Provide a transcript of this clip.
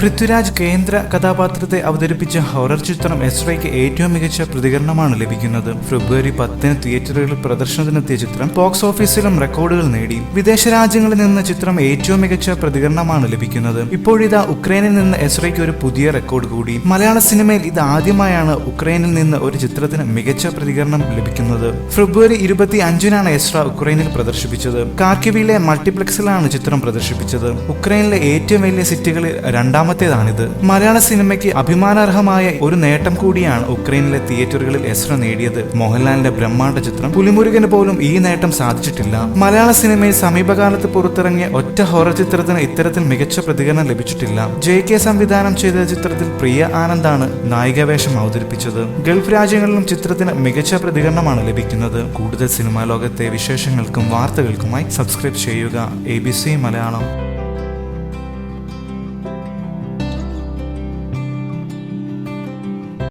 പൃഥ്വിരാജ് കേന്ദ്ര കഥാപാത്രത്തെ അവതരിപ്പിച്ച ഹൊറർ ചിത്രം എസ്രയ്ക്ക് ഏറ്റവും മികച്ച പ്രതികരണമാണ് ലഭിക്കുന്നത്. ഫെബ്രുവരി പത്തിന് തിയേറ്ററുകളിൽ പ്രദർശനത്തിനെത്തിയ ചിത്രം ബോക്സ് ഓഫീസിലും റെക്കോർഡുകൾ നേടി. വിദേശ രാജ്യങ്ങളിൽ നിന്ന് ചിത്രം ഏറ്റവും മികച്ച പ്രതികരണമാണ് ലഭിക്കുന്നത്. ഇപ്പോഴിതാ ഉക്രൈനിൽ നിന്ന് എസ്രയ്ക്ക് ഒരു പുതിയ റെക്കോർഡ് കൂടി. മലയാള സിനിമയിൽ ഇത് ആദ്യമായാണ് ഉക്രൈനിൽ നിന്ന് ഒരു ചിത്രത്തിന് മികച്ച പ്രതികരണം ലഭിക്കുന്നത്. ഫെബ്രുവരി ഇരുപത്തി അഞ്ചിനാണ് എസ്ര ഉക്രൈനിൽ പ്രദർശിപ്പിച്ചത്. കാർക്കിവിയിലെ മൾട്ടിപ്ലക്സിലാണ് ചിത്രം പ്രദർശിപ്പിച്ചത്. ഉക്രൈനിലെ ഏറ്റവും വലിയ സിറ്റികളിൽ രണ്ടാമത്തേതാണിത്. മലയാള സിനിമയ്ക്ക് അഭിമാനാർഹമായ ഒരു നേട്ടം കൂടിയാണ് ഉക്രൈനിലെ തിയേറ്ററുകളിൽ എസ്ര നേടിയത്. മോഹൻലാലിന്റെ ബ്രഹ്മാണ്ഡ ചിത്രം. പുലിമുരുകന് പോലും ഈ നേട്ടം സാധിച്ചിട്ടില്ല. മലയാള സിനിമയിൽ സമീപകാലത്ത് പുറത്തിറങ്ങിയ ഒറ്റ ഹൊറർ ചിത്രത്തിന് ഇത്തരത്തിൽ മികച്ച പ്രതികരണം ലഭിച്ചിട്ടില്ല. ജെ കെ സംവിധാനം ചെയ്ത ചിത്രത്തിൽ പ്രിയ ആനന്ദാണ് നായികവേഷം അവതരിപ്പിച്ചത്. ഗൾഫ് രാജ്യങ്ങളിലും ചിത്രത്തിന് മികച്ച പ്രതികരണമാണ് ലഭിക്കുന്നത്. കൂടുതൽ സിനിമാ ലോകത്തെ വിശേഷങ്ങൾക്കും വാർത്തകൾക്കുമായി സബ്സ്ക്രൈബ് ചെയ്യുക. A B C Malayalam.